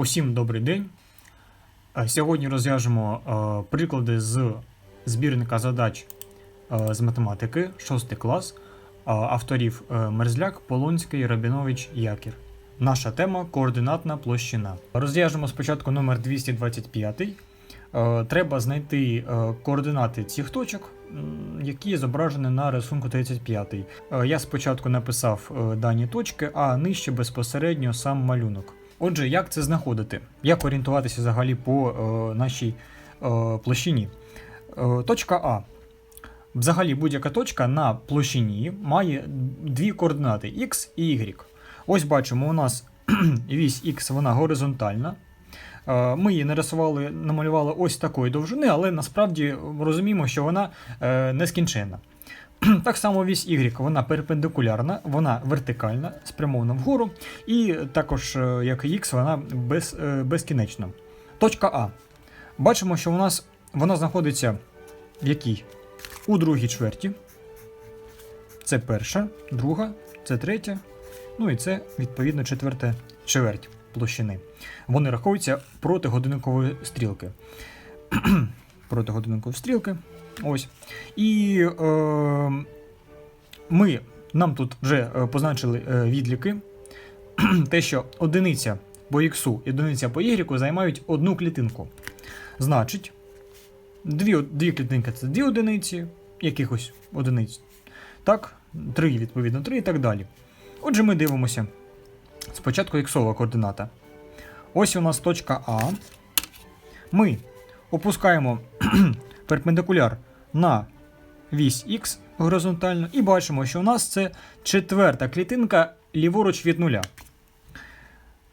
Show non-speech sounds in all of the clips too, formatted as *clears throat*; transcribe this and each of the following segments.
Усім добрий день. Е, Сьогодні розв'яжемо е, приклади з збірника задач е, з математики, 6 клас, авторів Мерзляк, Полонський, Рабінович, Якір. Наша тема координатна площина. Розв'яжемо спочатку номер 225. Е, Треба знайти координати цих точок, які зображені на рисунку 35. Е, Я спочатку написав дані точки, а нижче безпосередньо сам малюнок. Отже, як це знаходити? Як орієнтуватися взагалі по е, нашій е, площині? Е, точка А. Взагалі будь-яка точка на площині має дві координати x і y. Ось бачимо, у нас *clears throat* вісь x вона горизонтальна. Е, Ми її нарисували, намалювали ось такої довжини, але насправді розуміємо, що вона е, нескінченна. *clears throat* Так само вісь Y, вона перпендикулярна, вона вертикальна, спрямована вгору, і також, е, як і X, вона без, е, безкінечна. Точка А. Бачимо, що у нас вона знаходиться в якій? У другій чверті. Це перша, друга, це третя. Ну і це, відповідно, четверта чверть площини. Вони рахуються проти годинникової стрілки. *clears throat* проти годинникової стрілки. Ось. І е, ми нам тут вже е, позначили е, відліки. *clears throat* Те, що одиниця по X і одиниця по Y займають одну клітинку. Значить, дві, дві клітинки це дві одиниці, якихось одиниць. Так, три, відповідно, три і так далі. Отже, ми дивимося. Спочатку іксова координата. Ось у нас точка А. Ми опускаємо *clears throat* перпендикуляр на вісь Х горизонтально і бачимо, що у нас це четверта клітинка ліворуч від нуля.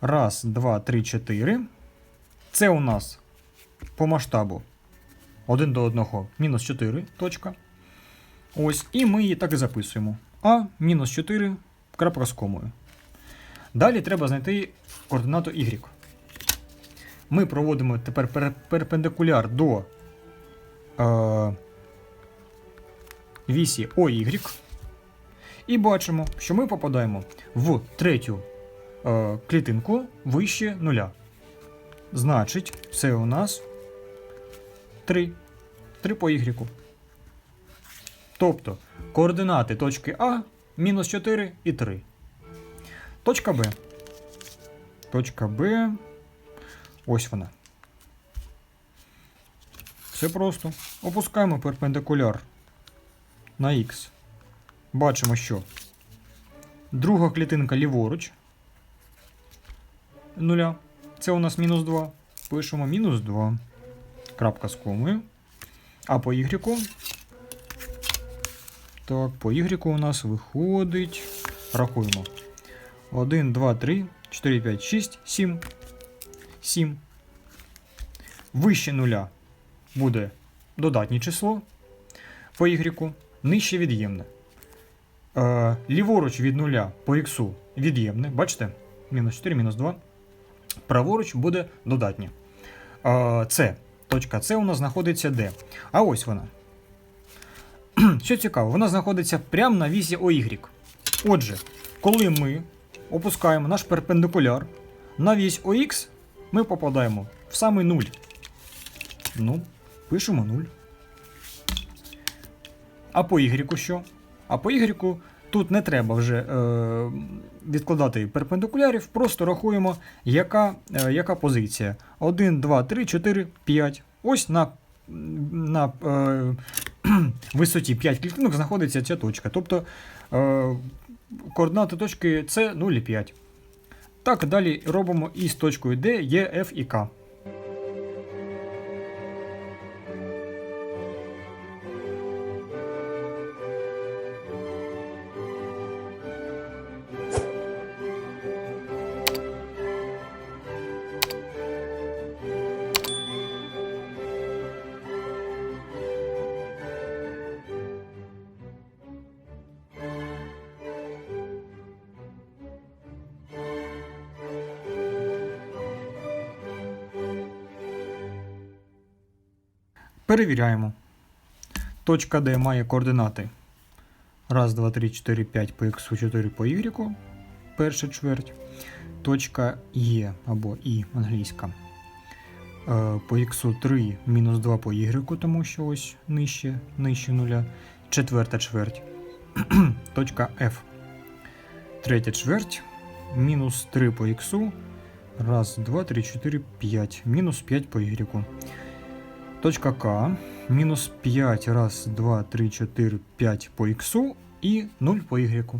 Раз, два, три, чотири. Це у нас по масштабу 1 до 1 мінус 4 точка. Ось, і ми її так і записуємо. А мінус 4 крапка з комою. Далі треба знайти координату Y. Ми проводимо тепер перпендикуляр до вісі OY. І бачимо, що ми попадаємо в третю е, клітинку вище нуля. Значить, це у нас 3. 3 по Y. Тобто координати точки А мінус 4 і 3. Точка Б. Точка Б. Ось вона. Все просто. Опускаємо перпендикуляр на Х. Бачимо, що друга клітинка ліворуч. Нуля. Це у нас мінус 2. Пишемо мінус 2. Крапка з комою. А по Y. Так, по Y у нас виходить. Рахуємо. 1, 2, 3, 4, 5, 6, 7. 7. Вище нуля буде додатнє число по Y, нижче від'ємне. Е, ліворуч від нуля по X від'ємне. Бачите? Мінус 4, мінус 2. Праворуч буде додатнє. Е, С. Точка С у нас знаходиться де? А ось вона. *clears throat* Що цікаво, вона знаходиться прямо на вісі OY. Отже, коли ми опускаємо наш перпендикуляр на вісь ОХ, ми попадаємо в самий нуль. Ну, пишемо 0. А по Y що? А по Y тут не треба вже е, відкладати перпендикулярів, просто рахуємо, яка, е, яка позиція. 1, 2, 3, 4, 5. Ось на, на е, *clears throat* висоті 5 клітинок знаходиться ця точка. Тобто е, координати точки С 0 і 5. Так, далі робимо і з точкою D, Е, F і К. Перевіряємо. Точка D має координати 1, 2, 3, 4, 5 по x, 4 по y. Перша чверть. точка Е або І англійська. Е, По х 3 мінус 2 по y, тому що ось нижче, нижче нуля. Четверта чверть. *clears throat* точка F. Третя чверть. Мінус 3 по х. Раз, два, три, чотири, п'ять. Мінус 5 по y. Точка К. Мінус 5, раз, два, три, чотири, п'ять по х і 0 по y.